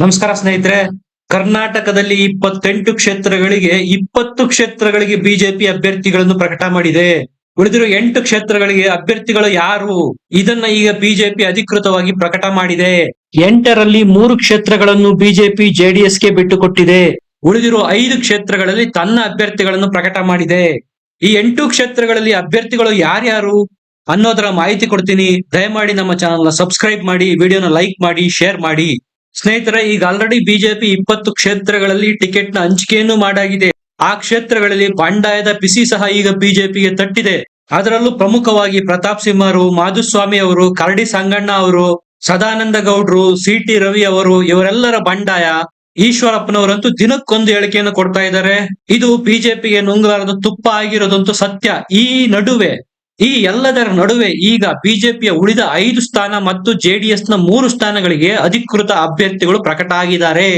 ನಮಸ್ಕಾರ ಸ್ನೇಹಿತರೆ. ಕರ್ನಾಟಕದಲ್ಲಿ ಇಪ್ಪತ್ತೆಂಟು ಕ್ಷೇತ್ರಗಳಿಗೆ ಇಪ್ಪತ್ತು ಕ್ಷೇತ್ರಗಳಿಗೆ ಬಿಜೆಪಿ ಅಭ್ಯರ್ಥಿಗಳನ್ನು ಪ್ರಕಟ ಮಾಡಿದೆ. ಉಳಿದಿರುವ ಎಂಟು ಕ್ಷೇತ್ರಗಳಿಗೆ ಅಭ್ಯರ್ಥಿಗಳು ಯಾರು? ಇದನ್ನ ಈಗ ಬಿಜೆಪಿ ಅಧಿಕೃತವಾಗಿ ಪ್ರಕಟ ಮಾಡಿದೆ. ಎಂಟರಲ್ಲಿ ಮೂರು ಕ್ಷೇತ್ರಗಳನ್ನು ಬಿಜೆಪಿ ಜೆಡಿಎಸ್ಗೆ ಬಿಟ್ಟುಕೊಟ್ಟಿದೆ. ಉಳಿದಿರುವ ಐದು ಕ್ಷೇತ್ರಗಳಲ್ಲಿ ತನ್ನ ಅಭ್ಯರ್ಥಿಗಳನ್ನು ಪ್ರಕಟ ಮಾಡಿದೆ. ಈ ಎಂಟು ಕ್ಷೇತ್ರಗಳಲ್ಲಿ ಅಭ್ಯರ್ಥಿಗಳು ಯಾರ್ಯಾರು? ಅನ್ನೋದರ ಮಾಹಿತಿ ಕೊಡ್ತೀನಿ. ದಯಮಾಡಿ ನಮ್ಮ ಚಾನಲ್ ಸಬ್ಸ್ಕ್ರೈಬ್ ಮಾಡಿ, ವಿಡಿಯೋನ ಲೈಕ್ ಮಾಡಿ, ಶೇರ್ ಮಾಡಿ. ಸ್ನೇಹಿತರೆ, ಈಗ ಆಲ್ರೆಡಿ ಬಿಜೆಪಿ ಇಪ್ಪತ್ತು ಕ್ಷೇತ್ರಗಳಲ್ಲಿ ಟಿಕೆಟ್ನ ಹಂಚಿಕೆಯನ್ನು ಮಾಡಾಗಿದೆ. ಆ ಕ್ಷೇತ್ರಗಳಲ್ಲಿ ಬಂಡಾಯದ ಬಿಸಿ ಸಹ ಈಗ ಬಿಜೆಪಿಗೆ ತಟ್ಟಿದೆ. ಅದರಲ್ಲೂ ಪ್ರಮುಖವಾಗಿ ಪ್ರತಾಪ್ ಸಿಂಹರು, ಮಾಧುಸ್ವಾಮಿ ಅವರು, ಕರಡಿ ಸಂಗಣ್ಣ ಅವರು, ಸದಾನಂದ ಗೌಡ್ರು, ಸಿ ಟಿ ರವಿ ಅವರು, ಇವರೆಲ್ಲರ ಬಂಡಾಯ ಈಶ್ವರಪ್ಪನವರಂತೂ ದಿನಕ್ಕೊಂದು ಹೇಳಿಕೆಯನ್ನು ಕೊಡ್ತಾ ಇದ್ದಾರೆ. ಇದು ಬಿಜೆಪಿಗೆ ನುಂಗಲಾರದ ತುಪ್ಪ ಆಗಿರೋದಂತೂ ಸತ್ಯ. ಈ ನಡುವೆ ಈ ಎಲ್ಲದರ ನಡುವೆ ಈಗ ಬಿಜೆಪಿಯ ಉಳಿದ ಐದು ಸ್ಥಾನ ಮತ್ತು ಜೆಡಿಎಸ್ನ ಮೂರು ಸ್ಥಾನಗಳಿಗೆ ಅಧಿಕೃತ ಅಭ್ಯರ್ಥಿಗಳು ಪ್ರಕಟ ಆಗಿದ್ದಾರೆ.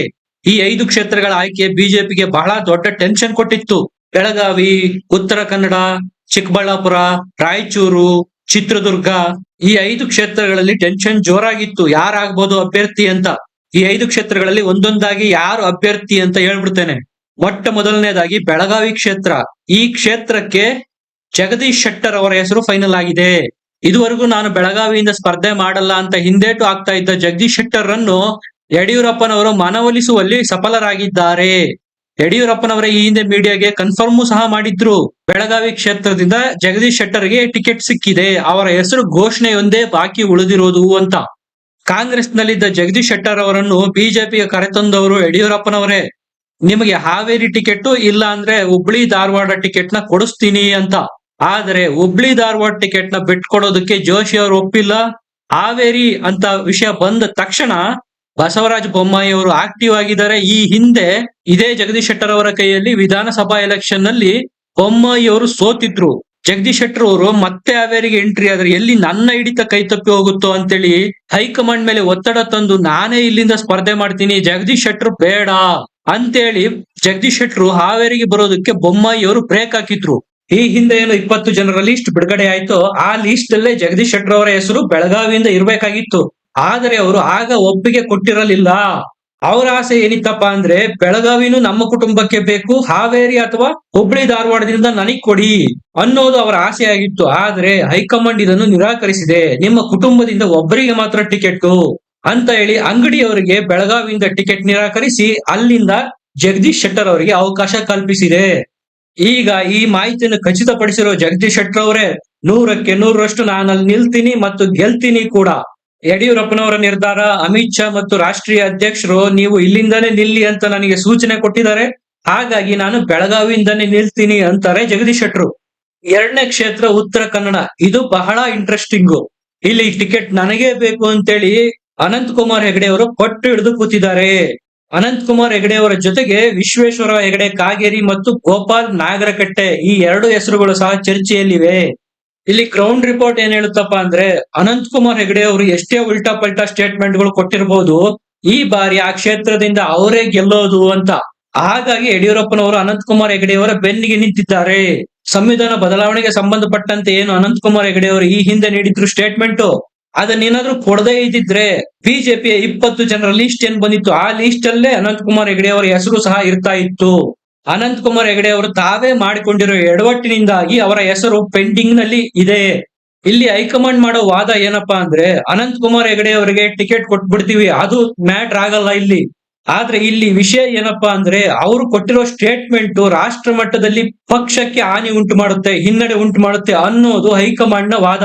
ಈ ಐದು ಕ್ಷೇತ್ರಗಳ ಆಯ್ಕೆ ಬಿಜೆಪಿಗೆ ಬಹಳ ದೊಡ್ಡ ಟೆನ್ಷನ್ ಕೊಟ್ಟಿತ್ತು. ಬೆಳಗಾವಿ, ಉತ್ತರ ಕನ್ನಡ, ಚಿಕ್ಕಬಳ್ಳಾಪುರ, ರಾಯಚೂರು, ಚಿತ್ರದುರ್ಗ ಈ ಐದು ಕ್ಷೇತ್ರಗಳಲ್ಲಿ ಟೆನ್ಷನ್ ಜೋರಾಗಿತ್ತು. ಯಾರಾಗ್ಬೋದು ಅಭ್ಯರ್ಥಿ ಅಂತ? ಈ ಐದು ಕ್ಷೇತ್ರಗಳಲ್ಲಿ ಒಂದೊಂದಾಗಿ ಯಾರು ಅಭ್ಯರ್ಥಿ ಅಂತ ಹೇಳ್ಬಿಡ್ತೇನೆ. ಮೊಟ್ಟ ಮೊದಲನೇದಾಗಿ ಬೆಳಗಾವಿ ಕ್ಷೇತ್ರ. ಈ ಕ್ಷೇತ್ರಕ್ಕೆ ಜಗದೀಶ್ ಶೆಟ್ಟರ್ ಅವರ ಹೆಸರು ಫೈನಲ್ ಆಗಿದೆ. ಇದುವರೆಗೂ ನಾನು ಬೆಳಗಾವಿಯಿಂದ ಸ್ಪರ್ಧೆ ಮಾಡಲ್ಲ ಅಂತ ಹಿಂದೇಟು ಆಗ್ತಾ ಇದ್ದ ಜಗದೀಶ್ ಶೆಟ್ಟರ್ ಅನ್ನು ಯಡಿಯೂರಪ್ಪನವರು ಮನವೊಲಿಸುವಲ್ಲಿ ಸಫಲರಾಗಿದ್ದಾರೆ. ಯಡಿಯೂರಪ್ಪನವರ ಈ ಹಿಂದೆ ಮೀಡಿಯಾಗೆ ಕನ್ಫರ್ಮ್ ಸಹ ಮಾಡಿದ್ರು. ಬೆಳಗಾವಿ ಕ್ಷೇತ್ರದಿಂದ ಜಗದೀಶ್ ಶೆಟ್ಟರ್ಗೆ ಟಿಕೆಟ್ ಸಿಕ್ಕಿದೆ. ಅವರ ಹೆಸರು ಘೋಷಣೆಯೊಂದೇ ಬಾಕಿ ಉಳಿದಿರೋದು ಅಂತ. ಕಾಂಗ್ರೆಸ್ನಲ್ಲಿದ್ದ ಜಗದೀಶ್ ಶೆಟ್ಟರ್ ಅವರನ್ನು ಬಿಜೆಪಿಗೆ ಕರೆತಂದವರು ಯಡಿಯೂರಪ್ಪನವರೇ. ನಿಮಗೆ ಹಾವೇರಿ ಟಿಕೆಟ್ ಇಲ್ಲ ಅಂದ್ರೆ ಹುಬ್ಳಿ ಧಾರವಾಡ ಟಿಕೆಟ್ನ ಕೊಡಿಸ್ತೀನಿ ಅಂತ. ಆದ್ರೆ ಹುಬ್ಳಿ ಧಾರವಾಡ ಟಿಕೆಟ್ನ ಬಿಟ್ಕೊಡೋದಕ್ಕೆ ಜೋಶಿ ಅವರು ಒಪ್ಪಿಲ್ಲ. ಹಾವೇರಿ ಅಂತ ವಿಷಯ ಬಂದ ತಕ್ಷಣ ಬಸವರಾಜ ಬೊಮ್ಮಾಯಿ ಅವರು ಆಕ್ಟಿವ್ ಆಗಿದ್ದಾರೆ. ಈ ಹಿಂದೆ ಇದೇ ಜಗದೀಶ್ ಶೆಟ್ಟರ್ ಅವರ ಕೈಯಲ್ಲಿ ವಿಧಾನಸಭಾ ಎಲೆಕ್ಷನ್ನಲ್ಲಿ ಬೊಮ್ಮಾಯಿ ಅವರು ಸೋತಿದ್ರು. ಜಗದೀಶ್ ಶೆಟ್ಟರ್ ಅವರು ಮತ್ತೆ ಹಾವೇರಿಗೆ ಎಂಟ್ರಿ ಆದ್ರೆ ಎಲ್ಲಿ ನನ್ನ ಹಿಡಿತ ಕೈ ತಪ್ಪಿ ಹೋಗುತ್ತೋ ಅಂತೇಳಿ ಹೈಕಮಾಂಡ್ ಮೇಲೆ ಒತ್ತಡ ತಂದು ನಾನೇ ಇಲ್ಲಿಂದ ಸ್ಪರ್ಧೆ ಮಾಡ್ತೀನಿ, ಜಗದೀಶ್ ಶೆಟ್ಟರ್ ಬೇಡ ಅಂತೇಳಿ ಜಗದೀಶ್ ಶೆಟ್ಟರು ಹಾವೇರಿಗೆ ಬರೋದಕ್ಕೆ ಬೊಮ್ಮಾಯಿ ಅವರು ಬ್ರೇಕ್ ಹಾಕಿದ್ರು. ಈ ಹಿಂದೆ ಏನು ಇಪ್ಪತ್ತು ಜನರ ಲಿಸ್ಟ್ ಬಿಡುಗಡೆ ಆಯ್ತು. ಆ ಲಿಸ್ಟ್ ಅಲ್ಲೇ ಜಗದೀಶ್ ಶೆಟ್ಟರ್ ಅವರ ಹೆಸರು ಬೆಳಗಾವಿಯಿಂದ ಇರಬೇಕಾಗಿತ್ತು. ಆದರೆ ಅವರು ಆಗ ಒಪ್ಪಿಗೆ ಕೊಟ್ಟಿರಲಿಲ್ಲ. ಅವರ ಆಸೆ ಏನಿತ್ತಪ್ಪ ಅಂದ್ರೆ ಬೆಳಗಾವಿನೂ ನಮ್ಮ ಕುಟುಂಬಕ್ಕೆ ಬೇಕು, ಹಾವೇರಿ ಅಥವಾ ಹುಬ್ಳಿ ಧಾರವಾಡದಿಂದ ನನಗ್ ಕೊಡಿ ಅನ್ನೋದು ಅವರ ಆಸೆ ಆಗಿತ್ತು. ಆದ್ರೆ ಹೈಕಮಾಂಡ್ ಇದನ್ನು ನಿರಾಕರಿಸಿದೆ. ನಿಮ್ಮ ಕುಟುಂಬದಿಂದ ಒಬ್ಬರಿಗೆ ಮಾತ್ರ ಟಿಕೆಟ್ ಅಂತ ಹೇಳಿ ಅಂಗಡಿಯವರಿಗೆ ಬೆಳಗಾವಿಯಿಂದ ಟಿಕೆಟ್ ನಿರಾಕರಿಸಿ ಅಲ್ಲಿಂದ ಜಗದೀಶ್ ಶೆಟ್ಟರ್ ಅವರಿಗೆ ಅವಕಾಶ ಕಲ್ಪಿಸಿದೆ. ಈಗ ಈ ಮಾಹಿತಿಯನ್ನು ಖಚಿತಪಡಿಸಿರೋ ಜಗದೀಶ್ ಶೆಟ್ಟರ್ ಅವರೇ, ನೂರಕ್ಕೆ ನೂರರಷ್ಟು ನಾನಲ್ಲಿ ನಿಲ್ತೀನಿ ಮತ್ತು ಗೆಲ್ತೀನಿ ಕೂಡ. ಯಡಿಯೂರಪ್ಪನವರ ನಿರ್ಧಾರ, ಅಮಿತ್ ಶಾ ಮತ್ತು ರಾಷ್ಟ್ರೀಯ ಅಧ್ಯಕ್ಷರು ನೀವು ಇಲ್ಲಿಂದಲೇ ನಿಲ್ಲಿ ಅಂತ ನನಗೆ ಸೂಚನೆ ಕೊಟ್ಟಿದ್ದಾರೆ. ಹಾಗಾಗಿ ನಾನು ಬೆಳಗಾವಿಯಿಂದಾನೇ ನಿಲ್ತೀನಿ ಅಂತಾರೆ ಜಗದೀಶ್ ಶೆಟ್ಟರು. ಎರಡನೇ ಕ್ಷೇತ್ರ ಉತ್ತರ ಕನ್ನಡ. ಇದು ಬಹಳ ಇಂಟ್ರೆಸ್ಟಿಂಗು ಇಲ್ಲಿ ಟಿಕೆಟ್ ನನಗೇ ಬೇಕು ಅಂತೇಳಿ ಅನಂತ್ ಕುಮಾರ್ ಹೆಗಡೆ ಅವರು ಪಟ್ಟು ಹಿಡಿದು ಕೂತಿದ್ದಾರೆ. ಅನಂತ್ ಕುಮಾರ್ ಹೆಗಡೆ ಅವರ ಜೊತೆಗೆ ವಿಶ್ವೇಶ್ವರ ಹೆಗಡೆ ಕಾಗೇರಿ ಮತ್ತು ಗೋಪಾಲ್ ನಾಗರಕಟ್ಟೆ ಈ ಎರಡು ಹೆಸರುಗಳು ಸಹ ಚರ್ಚೆಯಲ್ಲಿವೆ. ಇಲ್ಲಿ ಗ್ರೌಂಡ್ ರಿಪೋರ್ಟ್ ಏನ್ ಹೇಳುತ್ತಪ್ಪ ಅಂದ್ರೆ ಅನಂತ್ ಕುಮಾರ್ ಹೆಗಡೆ ಅವರು ಎಷ್ಟೇ ಉಲ್ಟಾ ಪಲ್ಟಾ ಸ್ಟೇಟ್ಮೆಂಟ್ಗಳು ಕೊಟ್ಟಿರಬಹುದು ಈ ಬಾರಿ ಆ ಕ್ಷೇತ್ರದಿಂದ ಅವರೇ ಗೆಲ್ಲೋದು ಅಂತ. ಹಾಗಾಗಿ ಯಡಿಯೂರಪ್ಪನವರು ಅನಂತ್ ಕುಮಾರ್ ಹೆಗಡೆ ಅವರ ಬೆನ್ನಿಗೆ ನಿಂತಿದ್ದಾರೆ. ಸಂವಿಧಾನ ಬದಲಾವಣೆಗೆ ಸಂಬಂಧಪಟ್ಟಂತೆ ಏನು ಅನಂತ್ ಕುಮಾರ್ ಹೆಗಡೆ ಅವರು ಈ ಹಿಂದೆ ನೀಡಿದ್ರು ಸ್ಟೇಟ್ಮೆಂಟ್ ಅದನ್ನೇನಾದ್ರೂ ಕೊಡದೇ ಇದ್ದಿದ್ರೆ ಬಿಜೆಪಿ ಇಪ್ಪತ್ತು ಜನರ ಲಿಸ್ಟ್ ಏನ್ ಬಂದಿತ್ತು? ಆ ಲಿಸ್ಟ್ ಅಲ್ಲೇ ಅನಂತ್ ಕುಮಾರ್ ಹೆಗಡೆ ಅವರ ಹೆಸರು ಸಹ ಇರ್ತಾ ಇತ್ತು. ಅನಂತ್ ಕುಮಾರ್ ಹೆಗಡೆ ಅವರು ತಾವೇ ಮಾಡಿಕೊಂಡಿರೋ ಎಡವಟ್ಟಿನಿಂದಾಗಿ ಅವರ ಹೆಸರು ಪೆಂಡಿಂಗ್ನಲ್ಲಿ ಇದೆ. ಇಲ್ಲಿ ಹೈಕಮಾಂಡ್ ಮಾಡೋ ವಾದ ಏನಪ್ಪಾ ಅಂದ್ರೆ ಅನಂತ್ ಕುಮಾರ್ ಹೆಗಡೆ ಅವರಿಗೆ ಟಿಕೆಟ್ ಕೊಟ್ಬಿಡ್ತೀವಿ, ಅದು ಮ್ಯಾಟ್ರ್ ಆಗಲ್ಲ ಇಲ್ಲಿ. ಆದ್ರೆ ಇಲ್ಲಿ ವಿಷಯ ಏನಪ್ಪಾ ಅಂದ್ರೆ, ಅವರು ಕೊಟ್ಟಿರೋ ಸ್ಟೇಟ್ಮೆಂಟ್ ರಾಷ್ಟ್ರ ಮಟ್ಟದಲ್ಲಿ ಪಕ್ಷಕ್ಕೆ ಹಾನಿ ಉಂಟು ಮಾಡುತ್ತೆ, ಹಿನ್ನಡೆ ಉಂಟು ಮಾಡುತ್ತೆ ಅನ್ನೋದು ಹೈಕಮಾಂಡ್ನ ವಾದ.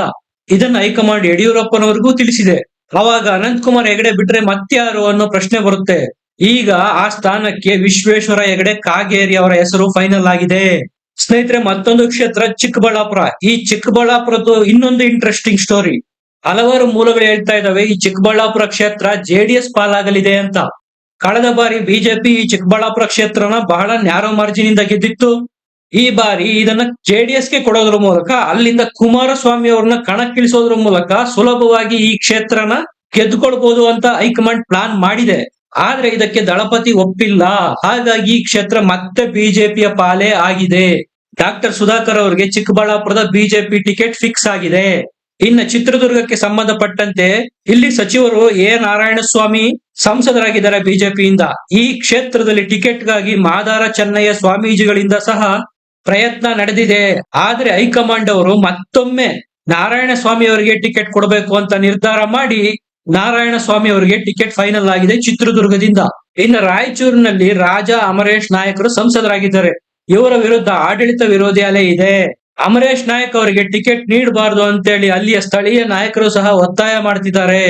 ಇದನ್ನ ಹೈಕಮಾಂಡ್ ಯಡಿಯೂರಪ್ಪನವರಿಗೂ ತಿಳಿಸಿದೆ. ಅವಾಗ ಅನಂತ್ ಕುಮಾರ್ ಹೆಗಡೆ ಬಿಟ್ರೆ ಮತ್ಯಾರು ಅನ್ನೋ ಪ್ರಶ್ನೆ ಬರುತ್ತೆ. ಈಗ ಆ ಸ್ಥಾನಕ್ಕೆ ವಿಶ್ವೇಶ್ವರ ಹೆಗಡೆ ಕಾಗೇರಿ ಅವರ ಹೆಸರು ಫೈನಲ್ ಆಗಿದೆ. ಸ್ನೇಹಿತರೆ, ಮತ್ತೊಂದು ಕ್ಷೇತ್ರ, ಚಿಕ್ಕಬಳ್ಳಾಪುರ. ಈ ಚಿಕ್ಕಬಳ್ಳಾಪುರದ್ದು ಇನ್ನೊಂದು ಇಂಟ್ರೆಸ್ಟಿಂಗ್ ಸ್ಟೋರಿ ಹಲವಾರು ಮೂಲಗಳು ಹೇಳ್ತಾ ಇದಾವೆ ಈ ಚಿಕ್ಕಬಳ್ಳಾಪುರ ಕ್ಷೇತ್ರ ಜೆಡಿಎಸ್ ಪಾಲಾಗಲಿದೆ ಅಂತ. ಕಳೆದ ಬಾರಿ ಬಿಜೆಪಿ ಈ ಚಿಕ್ಕಬಳ್ಳಾಪುರ ಕ್ಷೇತ್ರನ ಬಹಳ ನ್ಯಾರೋ ಮಾರ್ಜಿನ್ ಇಂದ ಗೆದ್ದಿತ್ತು. ಈ ಬಾರಿ ಇದನ್ನ ಜೆಡಿಎಸ್ಗೆ ಕೊಡೋದ್ರ ಮೂಲಕ ಅಲ್ಲಿಂದ ಕುಮಾರಸ್ವಾಮಿ ಅವ್ರನ್ನ ಕಣಕ್ಕಿಳಿಸೋದ್ರ ಮೂಲಕ ಸುಲಭವಾಗಿ ಈ ಕ್ಷೇತ್ರನ ಗೆದ್ದುಕೊಳ್ಬಹುದು ಅಂತ ಹೈಕಮಾಂಡ್ ಪ್ಲಾನ್ ಮಾಡಿದೆ. ಆದ್ರೆ ಇದಕ್ಕೆ ದಳಪತಿ ಒಪ್ಪಿಲ್ಲ. ಹಾಗಾಗಿ ಈ ಕ್ಷೇತ್ರ ಮತ್ತೆ ಬಿಜೆಪಿಯ ಪಾಲೇ ಆಗಿದೆ. ಡಾಕ್ಟರ್ ಸುಧಾಕರ್ ಅವರಿಗೆ ಚಿಕ್ಕಬಳ್ಳಾಪುರದ ಬಿಜೆಪಿ ಟಿಕೆಟ್ ಫಿಕ್ಸ್ ಆಗಿದೆ. ಇನ್ನು ಚಿತ್ರದುರ್ಗಕ್ಕೆ ಸಂಬಂಧಪಟ್ಟಂತೆ ಇಲ್ಲಿ ಸಚಿವರು ಎ ನಾರಾಯಣಸ್ವಾಮಿ ಸಂಸದರಾಗಿದ್ದಾರೆ ಬಿಜೆಪಿಯಿಂದ ಈ ಕ್ಷೇತ್ರದಲ್ಲಿ ಟಿಕೆಟ್ಗಾಗಿ ಮಾದಾರ ಚೆನ್ನಯ್ಯ ಸ್ವಾಮೀಜಿಗಳಿಂದ ಸಹ ಪ್ರಯತ್ನ ನಡೆದಿದೆ. ಆದ್ರೆ ಹೈಕಮಾಂಡ್ ಅವರು ಮತ್ತೊಮ್ಮೆ ನಾರಾಯಣ ಸ್ವಾಮಿ ಅವರಿಗೆ ಟಿಕೆಟ್ ಕೊಡಬೇಕು ಅಂತ ನಿರ್ಧಾರ ಮಾಡಿ ನಾರಾಯಣ ಸ್ವಾಮಿ ಅವರಿಗೆ ಟಿಕೆಟ್ ಫೈನಲ್ ಆಗಿದೆ ಚಿತ್ರದುರ್ಗದಿಂದ. ಇನ್ನು ರಾಯಚೂರಿನಲ್ಲಿ ರಾಜಾ ಅಮರೇಶ್ ನಾಯಕರು ಸಂಸದರಾಗಿದ್ದಾರೆ. ಇವರ ವಿರುದ್ಧ ಆಡಳಿತ ವಿರೋಧಿ ಅಲೆ ಇದೆ. ಅಮರೇಶ್ ನಾಯಕ್ ಅವರಿಗೆ ಟಿಕೆಟ್ ನೀಡಬಾರದು ಅಂತೇಳಿ ಅಲ್ಲಿಯ ಸ್ಥಳೀಯ ನಾಯಕರು ಸಹ ಒತ್ತಾಯ ಮಾಡ್ತಿದ್ದಾರೆ.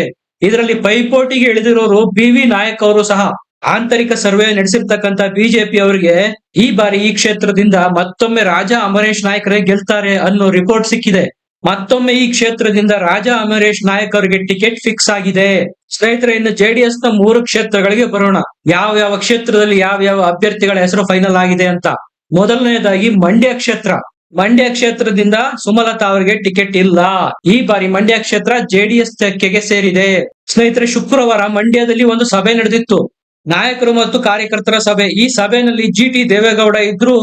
ಇದರಲ್ಲಿ ಪೈಪೋಟಿಗೆ ಇಳಿದಿರೋರು ಬಿ ವಿ ನಾಯಕ್ ಅವರು ಸಹ ಆಂತರಿಕ ಸರ್ವೆ ನಡೆಸಿರ್ತಕ್ಕಂತ ಬಿಜೆಪಿ ಅವರಿಗೆ ಈ ಬಾರಿ ಈ ಕ್ಷೇತ್ರದಿಂದ ಮತ್ತೊಮ್ಮೆ ರಾಜಾ ಅಮರೇಶ್ ನಾಯಕರೇ ಗೆಲ್ತಾರೆ ಅನ್ನೋ ರಿಪೋರ್ಟ್ ಸಿಕ್ಕಿದೆ. ಮತ್ತೊಮ್ಮೆ ಈ ಕ್ಷೇತ್ರದಿಂದ ರಾಜಾ ಅಮರೇಶ್ ನಾಯಕ್ ಅವರಿಗೆ ಟಿಕೆಟ್ ಫಿಕ್ಸ್ ಆಗಿದೆ. ಸ್ನೇಹಿತರೆ, ಇನ್ನು ಜೆಡಿಎಸ್ನ ಮೂರು ಕ್ಷೇತ್ರಗಳಿಗೆ ಬರೋಣ. ಯಾವ ಯಾವ ಕ್ಷೇತ್ರದಲ್ಲಿ ಯಾವ ಯಾವ ಅಭ್ಯರ್ಥಿಗಳ ಹೆಸರು ಫೈನಲ್ ಆಗಿದೆ ಅಂತ. ಮೊದಲನೇದಾಗಿ ಮಂಡ್ಯ ಕ್ಷೇತ್ರ. ಮಂಡ್ಯ ಕ್ಷೇತ್ರದಿಂದ ಸುಮಲತಾ ಅವರಿಗೆ ಟಿಕೆಟ್ ಇಲ್ಲ. ಈ ಬಾರಿ ಮಂಡ್ಯ ಕ್ಷೇತ್ರ ಜೆಡಿಎಸ್ ತೆಕ್ಕೆಗೆ ಸೇರಿದೆ. ಸ್ನೇಹಿತರೆ, ಶುಕ್ರವಾರ ಮಂಡ್ಯದಲ್ಲಿ ಒಂದು ಸಭೆ ನಡೆದಿತ್ತು. ನಾಯಕರು ಮತ್ತು ಕಾರ್ಯಕರ್ತರ ಸಭೆ. ಈ ಸಭೆಯಲ್ಲಿ ಜಿ ಟಿ ದೇವೇಗೌಡ ಇದ್ರು,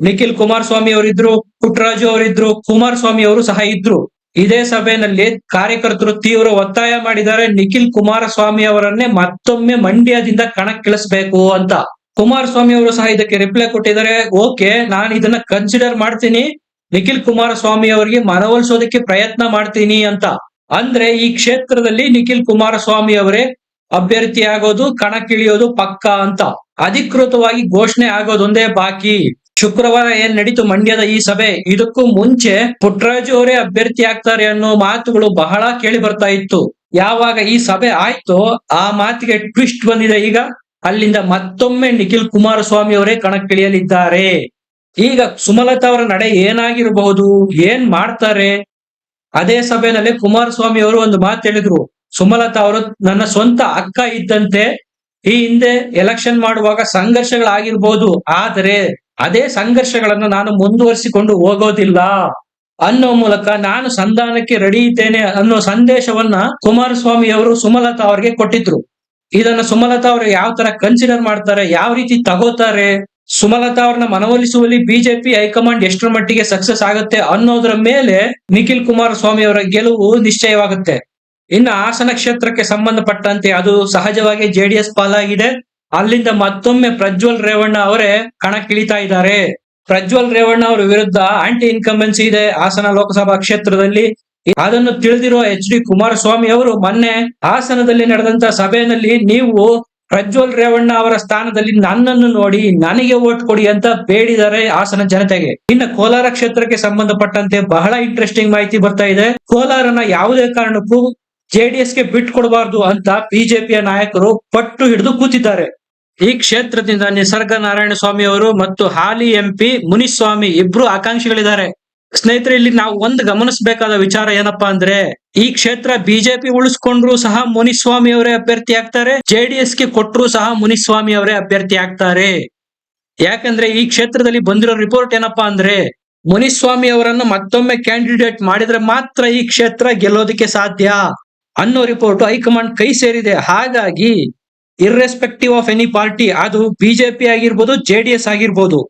ನಿಖಿಲ್ ಕುಮಾರಸ್ವಾಮಿ ಅವರಿದ್ರು, ಪುಟ್ಟರಾಜು ಅವರಿದ್ರು, ಕುಮಾರಸ್ವಾಮಿ ಅವರು ಸಹ ಇದ್ರು. ಇದೇ ಸಭೆಯಲ್ಲಿ ಕಾರ್ಯಕರ್ತರು ತೀವ್ರ ಒತ್ತಾಯ ಮಾಡಿದ್ದಾರೆ. ನಿಖಿಲ್ ಕುಮಾರಸ್ವಾಮಿ ಅವರನ್ನೇ ಮತ್ತೊಮ್ಮೆ ಮಂಡ್ಯದಿಂದ ಕಣಕ್ಕಿಳಿಸ್ಬೇಕು ಅಂತ. ಕುಮಾರಸ್ವಾಮಿ ಅವರು ಸಹ ಇದಕ್ಕೆ ರಿಪ್ಲೈ ಕೊಟ್ಟಿದ್ದಾರೆ. ಓಕೆ, ನಾನು ಇದನ್ನ ಕನ್ಸಿಡರ್ ಮಾಡ್ತೀನಿ. ನಿಖಿಲ್ ಕುಮಾರಸ್ವಾಮಿ ಅವರಿಗೆ ಮನವೊಲಿಸೋದಕ್ಕೆ ಪ್ರಯತ್ನ ಮಾಡ್ತೀನಿ ಅಂತ. ಅಂದ್ರೆ ಈ ಕ್ಷೇತ್ರದಲ್ಲಿ ನಿಖಿಲ್ ಕುಮಾರಸ್ವಾಮಿ ಅವರೇ ಅಭ್ಯರ್ಥಿ ಆಗೋದು, ಕಣಕ್ಕಿಳಿಯೋದು ಪಕ್ಕ ಅಂತ. ಅಧಿಕೃತವಾಗಿ ಘೋಷಣೆ ಆಗೋದೊಂದೇ ಬಾಕಿ. ಶುಕ್ರವಾರ ಏನ್ ನಡೀತು ಮಂಡ್ಯದ ಈ ಸಭೆ? ಇದಕ್ಕೂ ಮುಂಚೆ ಪುಟ್ಟರಾಜು ಅವರೇ ಅಭ್ಯರ್ಥಿ ಆಗ್ತಾರೆ ಅನ್ನೋ ಮಾತುಗಳು ಬಹಳ ಕೇಳಿ ಬರ್ತಾ ಇತ್ತು. ಯಾವಾಗ ಈ ಸಭೆ ಆಯ್ತು ಆ ಮಾತಿಗೆ ಟ್ವಿಸ್ಟ್ ಬಂದಿದೆ ಈಗ. ಅಲ್ಲಿಂದ ಮತ್ತೊಮ್ಮೆ ನಿಖಿಲ್ ಕುಮಾರಸ್ವಾಮಿ ಅವರೇ ಕಣಕ್ಕಿಳಿಯಲಿದ್ದಾರೆ. ಈಗ ಸುಮಲತಾ ಅವರ ನಡೆ ಏನಾಗಿರಬಹುದು? ಏನ್ ಮಾಡ್ತಾರೆ? ಅದೇ ಸಭೆನಲ್ಲಿ ಕುಮಾರಸ್ವಾಮಿ ಅವರು ಒಂದು ಮಾತು ಹೇಳಿದ್ರು. ಸುಮಲತಾ ಅವರು, ನನ್ನ ಸ್ವಂತ ಅಕ್ಕ ಇದ್ದಂತೆ ಈ ಹಿಂದೆ ಎಲೆಕ್ಷನ್ ಮಾಡುವಾಗ ಸಂಘರ್ಷಗಳಾಗಿರ್ಬೋದು, ಆದರೆ ಅದೇ ಸಂಘರ್ಷಗಳನ್ನು ನಾನು ಮುಂದುವರಿಸಿಕೊಂಡು ಹೋಗೋದಿಲ್ಲ ಅನ್ನೋ ಮೂಲಕ ನಾನು ಸಂಧಾನಕ್ಕೆ ರೆಡಿ ಇದ್ದೇನೆ ಅನ್ನೋ ಸಂದೇಶವನ್ನ ಕುಮಾರಸ್ವಾಮಿ ಅವರು ಸುಮಲತಾ ಅವರಿಗೆ ಕೊಟ್ಟಿದ್ರು. ಇದನ್ನ ಸುಮಲತಾ ಅವರು ಯಾವ ತರ ಕನ್ಸಿಡರ್ ಮಾಡ್ತಾರೆ, ಯಾವ ರೀತಿ ತಗೋತಾರೆ, ಸುಮಲತಾ ಅವ್ರನ್ನ ಮನವೊಲಿಸುವಲ್ಲಿ ಬಿಜೆಪಿ ಹೈಕಮಾಂಡ್ ಎಷ್ಟರ ಮಟ್ಟಿಗೆ ಸಕ್ಸಸ್ ಆಗುತ್ತೆ ಅನ್ನೋದ್ರ ಮೇಲೆ ನಿಖಿಲ್ ಕುಮಾರಸ್ವಾಮಿ ಅವರ ಗೆಲುವು ನಿಶ್ಚಯವಾಗುತ್ತೆ. ಇನ್ನು ಹಾಸನ ಕ್ಷೇತ್ರಕ್ಕೆ ಸಂಬಂಧಪಟ್ಟಂತೆ ಅದು ಸಹಜವಾಗಿ ಜೆಡಿಎಸ್ ಪಾಲಾಗಿದೆ. ಅಲ್ಲಿಂದ ಮತ್ತೊಮ್ಮೆ ಪ್ರಜ್ವಲ್ ರೇವಣ್ಣ ಅವರೇ ಕಣಕ್ಕಿಳಿತಾ ಇದ್ದಾರೆ. ಪ್ರಜ್ವಲ್ ರೇವಣ್ಣ ಅವರ ವಿರುದ್ಧ ಆಂಟಿ ಇನ್ಕಂಬೆನ್ಸಿ ಇದೆ ಹಾಸನ ಲೋಕಸಭಾ ಕ್ಷೇತ್ರದಲ್ಲಿ. ಅದನ್ನು ತಿಳಿದಿರುವ ಎಚ್ ಡಿ ಕುಮಾರಸ್ವಾಮಿ ಅವರು ಮೊನ್ನೆ ಹಾಸನದಲ್ಲಿ ನಡೆದಂತ ಸಭೆಯಲ್ಲಿ ನೀವು ಪ್ರಜ್ವಲ್ ರೇವಣ್ಣ ಅವರ ಸ್ಥಾನದಲ್ಲಿ ನನ್ನನ್ನು ನೋಡಿ ನನಗೆ ಓಟ್ ಕೊಡಿ ಅಂತ ಬೇಡಿದ್ದಾರೆ ಹಾಸನ ಜನತೆಗೆ. ಇನ್ನು ಕೋಲಾರ ಕ್ಷೇತ್ರಕ್ಕೆ ಸಂಬಂಧಪಟ್ಟಂತೆ ಬಹಳ ಇಂಟ್ರೆಸ್ಟಿಂಗ್ ಮಾಹಿತಿ ಬರ್ತಾ ಇದೆ. ಕೋಲಾರನ ಯಾವುದೇ ಕಾರಣಕ್ಕೂ ಜೆಡಿಎಸ್ಗೆ ಬಿಟ್ಕೊಡಬಾರ್ದು ಅಂತ ಬಿಜೆಪಿಯ ನಾಯಕರು ಪಟ್ಟು ಹಿಡಿದು ಕೂತಿದ್ದಾರೆ. ಈ ಕ್ಷೇತ್ರದಿಂದ ನಿಸರ್ಗ ನಾರಾಯಣ ಸ್ವಾಮಿ ಅವರು ಮತ್ತು ಹಾಲಿ ಎಂಪಿ ಮುನಿಸ್ವಾಮಿ ಇಬ್ರು ಆಕಾಂಕ್ಷಿಗಳಿದ್ದಾರೆ. ಸ್ನೇಹಿತರೆ, ಇಲ್ಲಿ ನಾವು ಒಂದು ಗಮನಿಸಬೇಕಾದ ವಿಚಾರ ಏನಪ್ಪಾ ಅಂದ್ರೆ, ಈ ಕ್ಷೇತ್ರ ಬಿಜೆಪಿ ಉಳಿಸ್ಕೊಂಡ್ರು ಸಹ ಮುನಿಸ್ವಾಮಿ ಅವರೇ ಅಭ್ಯರ್ಥಿ ಆಗ್ತಾರೆ ಜೆಡಿಎಸ್ಗೆ ಕೊಟ್ಟರು ಸಹ ಮುನಿಸ್ವಾಮಿ ಅವರೇ ಅಭ್ಯರ್ಥಿ ಆಗ್ತಾರೆ. ಯಾಕಂದ್ರೆ ಈ ಕ್ಷೇತ್ರದಲ್ಲಿ ಬಂದಿರೋ ರಿಪೋರ್ಟ್ ಏನಪ್ಪಾ ಅಂದ್ರೆ, ಮುನಿಸ್ವಾಮಿ ಅವರನ್ನು ಮತ್ತೊಮ್ಮೆ ಕ್ಯಾಂಡಿಡೇಟ್ ಮಾಡಿದ್ರೆ ಮಾತ್ರ ಈ ಕ್ಷೇತ್ರ ಗೆಲ್ಲೋದಕ್ಕೆ ಸಾಧ್ಯ. ಅನ್ನೋ ರಿಪೋರ್ಟ್ ಹೈಕಮಾಂಡ್ ಕೈ ಸೇರಿದೆ. ಹಾಗಾಗಿ ಇರ್ರೆಸ್ಪೆಕ್ಟಿವ್ ಆಫ್ ಎನಿ ಪಾರ್ಟಿ ಅದು ಬಿಜೆಪಿ ಆಗಿರ್ಬೋದು ಜೆಡಿಎಸ್ ಆಗಿರ್ಬೋದು.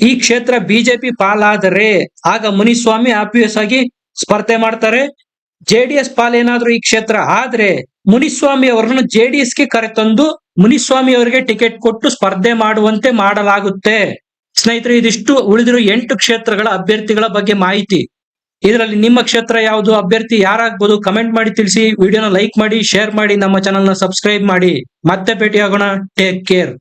ಈ ಕ್ಷೇತ್ರ ಬಿಜೆಪಿ ಪಾಲಾದರೆ, ಆಗ ಮುನಿಸ್ವಾಮಿ ಆಬ್ವಿಯಸ್ ಆಗಿ ಸ್ಪರ್ಧೆ ಮಾಡ್ತಾರೆ. ಜೆಡಿಎಸ್ ಪಾಲೇನಾದ್ರೂ ಈ ಕ್ಷೇತ್ರ ಆದ್ರೆ, ಮುನಿಸ್ವಾಮಿ ಅವರನ್ನು ಜೆಡಿಎಸ್ಗೆ ಕರೆತಂದು ಮುನಿಸ್ವಾಮಿ ಅವರಿಗೆ ಟಿಕೆಟ್ ಕೊಟ್ಟು ಸ್ಪರ್ಧೆ ಮಾಡುವಂತೆ ಮಾಡಲಾಗುತ್ತೆ. ಸ್ನೇಹಿತರೆ, ಇದಿಷ್ಟು ಉಳಿದಿರೋ ಎಂಟು ಕ್ಷೇತ್ರಗಳ ಅಭ್ಯರ್ಥಿಗಳ ಬಗ್ಗೆ ಮಾಹಿತಿ. ಇದರಲ್ಲಿ ನಿಮ್ಮ ಕ್ಷೇತ್ರ ಯಾವುದು? ಅಭ್ಯರ್ಥಿ ಯಾರಾಗ್ಬೋದು? ಕಮೆಂಟ್ ಮಾಡಿ ತಿಳಿಸಿ. ವಿಡಿಯೋನ ಲೈಕ್ ಮಾಡಿ ಶೇರ್ ಮಾಡಿ. ನಮ್ಮ ಚಾನೆಲ್ನ ಸಬ್ಸ್ಕ್ರೈಬ್ ಮಾಡಿ. ಮತ್ತೆ ಭೇಟಿಯಾಗೋಣ. Take care